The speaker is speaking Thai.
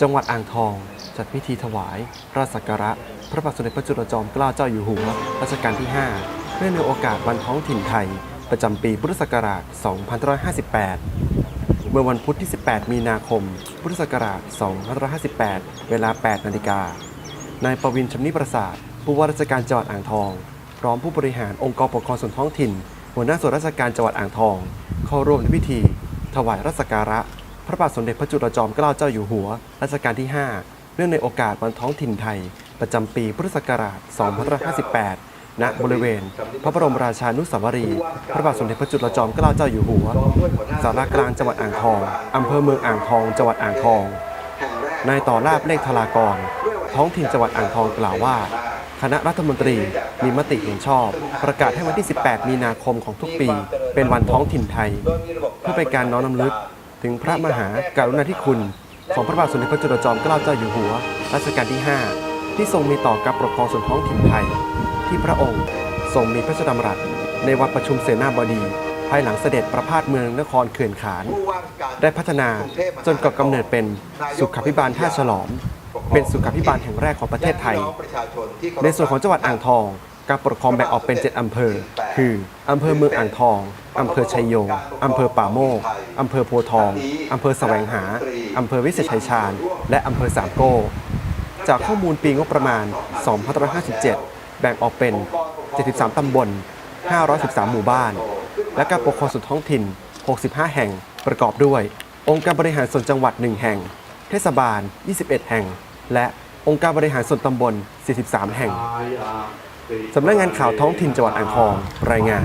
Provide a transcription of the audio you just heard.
จังหวัดอ่างทอง จัดพิธีถวายราชสักการะ พระบาทสมเด็จพระจุลจอมเกล้าเจ้าอยู่หัวรัชกาลที่ 5 เนื่องในโอกาสวันท้องถิ่นไทย ประจำปีพุทธศักราช 2558 เมื่อวันพุธที่ 18 มีนาคม พุทธศักราช 2558 เวลา 8 นาฬิกา นายประวินชำนิประสาทผู้ว่าราชการจังหวัดอ่างทอง พร้อมผู้บริหารองค์กรปกครองส่วนท้องถิ่น หัวหน้าส่วนราชการจังหวัดอ่างทอง เข้าร่วมในพิธี ถวายราชสักการะ พระบาทสมเด็จพระจุลจอมเกล้าเจ้าอยู่หัว รัชกาลที่ 5 เนื่องในโอกาสวันท้องถิ่นไทย ประจำปีพุทธศักราช 2558 ณ บริเวณ พระบรมราชานุสาวรีย์พระบาทสมเด็จพระจุลจอมเกล้าเจ้าอยู่หัว สารากลางจังหวัดอ่างทองอำเภอเมืองอ่างทอง จังหวัดอ่างทอง นายต่อลาบเลขธารากร ท้องถิ่นจังหวัดอ่างทองกล่าวว่า คณะรัฐมนตรีมีมติเห็นชอบ ประกาศให้วันที่ 18 มีนาคมของทุกปี เป็นวันท้องถิ่นไทย เพื่อเป็นการน้อมรำลึก ถึงพระมหากรุณาธิคุณ ของพระบาทสมเด็จพระจุลจอมเกล้าเจ้าอยู่หัวรัชกาลที่ 5 ที่ทรงมีต่อการปกครองส่วนท้องถิ่นไทย ที่พระองค์ทรงมีพระราชดำรัส ในวัดประชุมเสนาบดี ภายหลังเสด็จประพาสเมืองนครเขื่อนขาน ได้พัฒนาจนก่อกำเนิดเป็นสุขาพิบาลท่าฉลอม เป็นสุขาพิบาลแห่งแรกของประเทศไทย ในส่วนของจังหวัดอ่างทอง การปกครองแบ่งออกเป็น 7 อำเภอ คืออำเภอเมืองอ่างทอง อำเภอชัยโยงอำเภอป่าโมกอำเภอโพทอง อำเภอแสวงหา อำเภอวิเศษชัยชาญ และอำเภอสามโก้ จากข้อมูลปีงบประมาณ 2557 แบ่งออกเป็น 73 ตำบล 513 หมู่บ้าน และการปกครองส่วนท้องถิ่น 65 แห่ง ประกอบด้วย องค์การบริหารส่วนจังหวัด 1 แห่ง เทศบาล 21 แห่ง และองค์การบริหารส่วนตำบล 43 แห่ง สำนักงานข่าวท้องถิ่นจังหวัดอ่างทอง รายงาน